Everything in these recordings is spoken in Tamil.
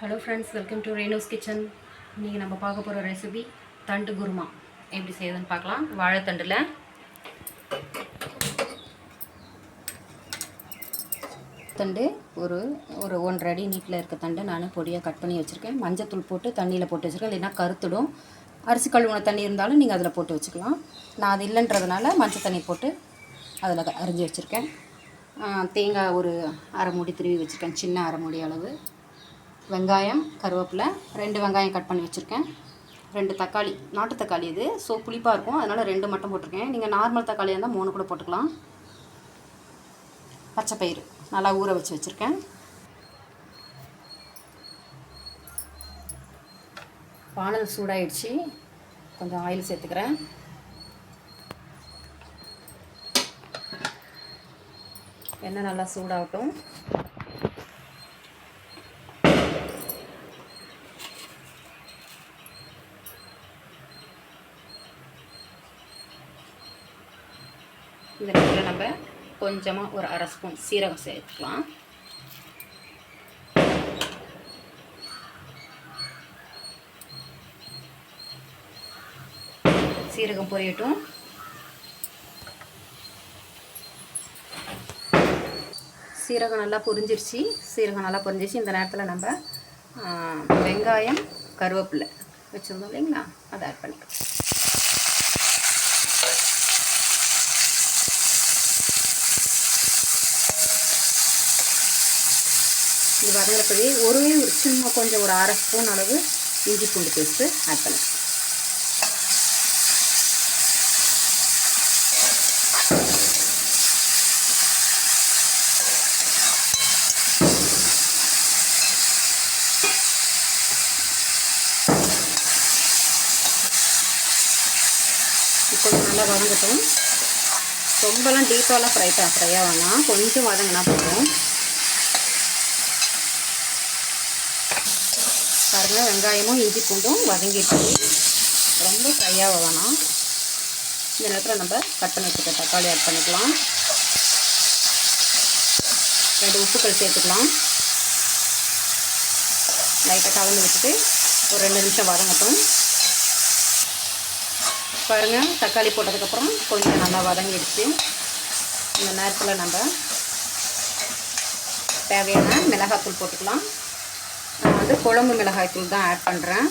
Hello friends welcome to Reno's kitchen இன்றைக்கி நம்ம பார்க்க போகிற ரெசிபி தண்டு குருமா. எப்படி செய்யுதுன்னு பார்க்கலாம். வாழைத்தண்டில். தண்டு ஒரு ஒரு ஒன்றரை அடி நீட்டில் இருக்க தண்டு நான் பொடியாக கட் பண்ணி வச்சுருக்கேன். மஞ்சத்தூள் போட்டு தண்ணியில் போட்டு வச்சுருக்கேன். இல்லைன்னா கருத்துடும். அரிசி கழுவுன தண்ணி இருந்தாலும் நீங்கள் அதில் போட்டு வச்சுக்கலாம். நான் அது இல்லைன்றதுனால மஞ்சள் தண்ணி போட்டு அதில் அரிஞ்சு வச்சுருக்கேன். தேங்காய் ஒரு அரை மூடி திருவி வச்சுருக்கேன். சின்ன அரை மூடி அளவு. வெங்காயம் கருவேப்பிலை ரெண்டு வெங்காயம் கட் பண்ணி வச்சுருக்கேன். ரெண்டு தக்காளி நாட்டு தக்காளி இது. ஸோ புளிப்பாக இருக்கும். அதனால் ரெண்டு மட்டும் போட்டிருக்கேன். நீங்கள் நார்மல் தக்காளியாக இருந்தால் மூணு கூட போட்டுக்கலாம். பச்சை பயிறு நல்லா ஊற வச்சு வச்சுருக்கேன். பானல் சூடாயிடுச்சு. கொஞ்சம் ஆயில் சேர்த்துக்கிறேன். எண்ணெய் நல்லா சூடாகட்டும். இந்த நேரத்தில் நம்ம கொஞ்சமாக ஒரு அரை ஸ்பூன் சீரகம் சேர்த்துக்கலாம். சீரகம் பொரியட்டும். சீரகம் நல்லா பொரிஞ்சிருச்சு. சீரகம் நல்லா பொரிஞ்சிருச்சு. இந்த நேரத்தில் நம்ம வெங்காயம் கருவேப்பிலை வச்சுருந்தோம் இல்லைங்களா? அதை ஆட் பண்ணிக்கலாம். இது வதங்கிறப்பவே ஒரே ஒரு சும்மா கொஞ்சம் ஒரு அரை ஸ்பூன் அளவு இஞ்சி பூண்டு பேஸ்ட்டு ஆட் பண்ணலாம். கொஞ்சம் நல்லா வதங்கட்டும். ரொம்பலாம் டீப்பாலாம் ஃப்ரை ஃப்ரையாக வேணாம். கொஞ்சம் வதங்கினா போதும். பாருங்கள் வெங்காயமும் இஞ்சி பூண்டும் வதங்கிட்டு ரொம்ப ஃப்ரையாக வேணாம். இந்த நேரத்தில் நம்ம கட் பண்ணி வச்சுக்க தக்காளி ஆட் பண்ணிக்கலாம். ரெண்டு உப்புக்கள் சேர்த்துக்கலாம். லைட்டாக கலந்து விட்டுட்டு ஒரு ரெண்டு நிமிஷம் வதங்கட்டும். பாருங்கள் தக்காளி போட்டதுக்கப்புறம் கொஞ்சம் நல்லா வதங்கிடுச்சு. இந்த நேரத்தில் நம்ம தேவையான மிளகாத்தூள் போட்டுக்கலாம். வந்து குழம்பு மிளகாய்த்தூள் தான் ஆட் பண்ணுறேன்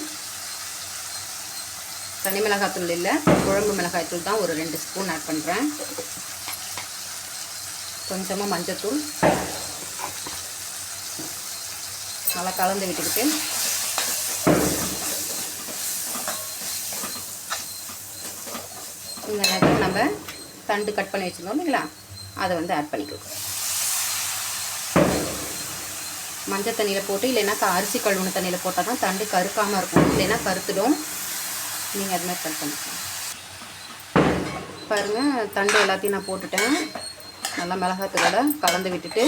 தனி மிளகாய்த்தூள் இல்லை குழம்பு மிளகாய்த்தூள் தான் ஒரு ரெண்டு ஸ்பூன் ஆட் பண்ணுறேன் கொஞ்சமாக மஞ்சத்தூள். நல்லா கலந்து விட்டுக்கிட்டு. இந்த நேரத்தில் நம்ம தண்டு கட் பண்ணி வச்சுருந்தோம் இல்லைங்களா? அதை வந்து ஆட் பண்ணிக்கலாம். மஞ்சள் தண்ணியில் போட்டு இல்லைன்னா அரிசி கழுவுன தண்ணியில் போட்டால் தான் தண்டு கருக்காமல் இருக்கும். இல்லைன்னா கருத்துடும். நீங்கள் அது மாதிரி கட் பண்ணிக்கலாம் பாருங்கள் தண்டு எல்லாத்தையும் நான் போட்டுட்டேன். நல்லா மிளகாத்தூளோட கலந்து விட்டுட்டு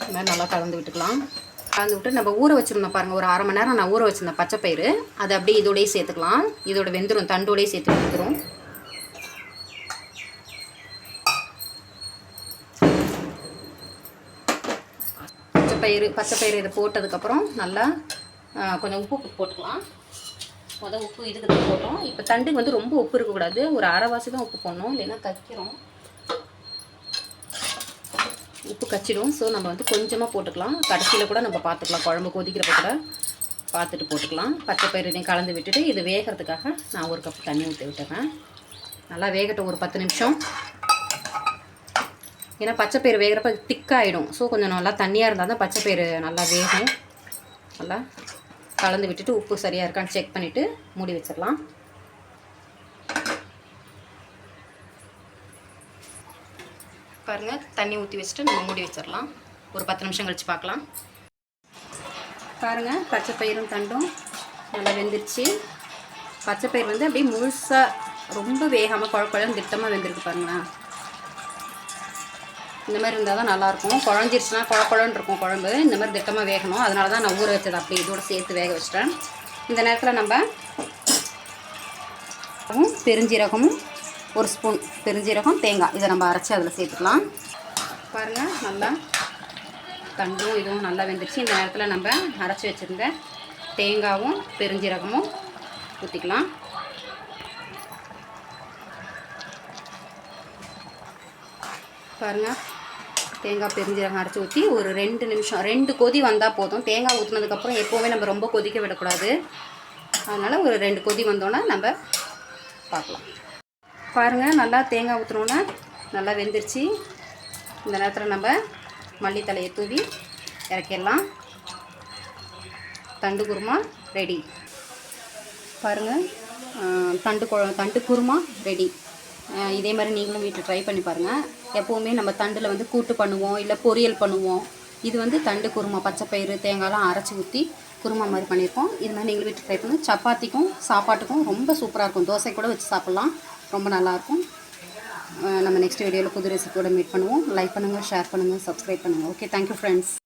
இந்த மாதிரி நல்லா கலந்து விட்டுக்கலாம். கலந்து விட்டு நம்ம ஊற வச்சுருந்தோம் பாருங்கள் ஒரு அரை மணி நேரம் நான் ஊற வச்சுருந்தேன் பச்சை பயிறு அதை அப்படியே இதோடய சேர்த்துக்கலாம். இதோட வெந்துடும் தண்டோடய சேர்த்து வெந்துடும் பயிறு பச்சை பயிறு இதை போட்டதுக்கப்புறம் நல்லா கொஞ்சம் உப்பு போட்டுக்கலாம். முதல் உப்பு இதுக்கு தான் போட்டோம். இப்போ தண்டுக்கு வந்து ரொம்ப உப்பு இருக்கக்கூடாது. ஒரு அரைவாசி தான் உப்பு போடணும். இல்லைன்னா கக்கிறோம் உப்பு கச்சிடும். ஸோ நம்ம வந்து கொஞ்சமாக போட்டுக்கலாம். கடைசியில் கூட நம்ம பார்த்துக்கலாம். குழம்பு கொதிக்கிறப்ப கூட பார்த்துட்டு போட்டுக்கலாம். பச்சை பயிரையும் கலந்து விட்டுட்டு இது வேகிறதுக்காக நான் ஒரு கப் தண்ணி ஊற்றி விட்டுறேன். நல்லா வேகட்டும். ஒரு பத்து நிமிஷம். ஏன்னா பச்சை பயிறு வேகிறப்ப திக்காகிடும் ஸோ கொஞ்சம் நல்லா தண்ணியாக இருந்தால் தான் பச்சை பயிறு நல்லா வேகும். நல்லா கலந்து விட்டுட்டு உப்பு சரியாக இருக்கான்னு செக் பண்ணிவிட்டு மூடி வச்சிடலாம். பாருங்கள் தண்ணி ஊற்றி வச்சுட்டு நம்ம மூடி வச்சிடலாம். ஒரு பத்து நிமிஷம் கழித்து பார்க்கலாம். பாருங்கள் பச்சை பயிரும் தண்டும் நல்லா வெந்துருச்சு. பச்சை பயிர் வந்து அப்படியே முழுசாக ரொம்ப வேகாமல் குழப்பழம் திட்டமாக வெந்திருக்கு பாருங்களேன். இந்த மாதிரி இருந்தால் தான் நல்லாயிருக்கும். குழஞ்சிருச்சுன்னா குழ குழன்னு இருக்கும் குழம்பு. இந்த மாதிரி திட்டமாக வேகணும். அதனால தான் நான் ஊற வச்சது அப்படி இதோட சேர்த்து வேக வச்சிட்டேன். இந்த நேரத்தில் நம்ம பெருஞ்சீரகமும் ஒரு ஸ்பூன் பெருஞ்சீரகம் தேங்காய் இதை நம்ம அரைச்சி அதில் சேர்த்துக்கலாம். பாருங்கள் நல்லா தண்டும் இதுவும் நல்லா வெந்துருச்சு. இந்த நேரத்தில் நம்ம அரைச்சி வச்சுருந்த தேங்காவும் பெருஞ்சீரகமும் ஊற்றிக்கலாம் பாருங்கள் தேங்காய் பெருஞ்சீரகம் அரைச்சி ஊற்றி ஒரு ரெண்டு நிமிஷம் ரெண்டு கொதி வந்தால் போதும். தேங்காய் ஊற்றினதுக்கப்புறம் எப்போவுமே நம்ம ரொம்ப கொதிக்க விடக்கூடாது. அதனால் ஒரு ரெண்டு கொதி வந்தோன்னே நம்ம பார்க்கலாம். பாருங்கள் நல்லா தேங்காய் ஊற்றினோன்னா நல்லா வெந்துருச்சு. இந்த நேரத்தில் நம்ம மல்லித்தலையை தூவி இறக்கிடலாம். தண்டு குருமா ரெடி. பாருங்கள் தண்டு குழ தண்டு குருமா ரெடி. இதே மாதிரி நீங்களும் வீட்டில் ட்ரை பண்ணி பாருங்கள் எப்போவுமே நம்ம தண்டில் வந்து கூட்டு பண்ணுவோம் இல்லை பொரியல் பண்ணுவோம். இது வந்து தண்டு குருமா பச்சைப்பயிறு தேங்காய்லாம் அரைச்சி ஊற்றி குருமா மாதிரி பண்ணியிருக்கோம் இது மாதிரி நீங்களும் வீட்டில் ட்ரை பண்ணுங்கள் சப்பாத்திக்கும் சாப்பாட்டுக்கும் ரொம்ப சூப்பராக இருக்கும். தோசை கூட வச்சு சாப்பிட்லாம். ரொம்ப நல்லாயிருக்கும் நம்ம நெக்ஸ்ட் வீடியோவில் புது ரெசிபியோட மீட் பண்ணுவோம். லைக் பண்ணுங்கள் ஷேர் பண்ணுங்கள் சப்ஸ்கிரைப் பண்ணுங்கள் ஓகே தேங்க்யூ ஃப்ரெண்ட்ஸ்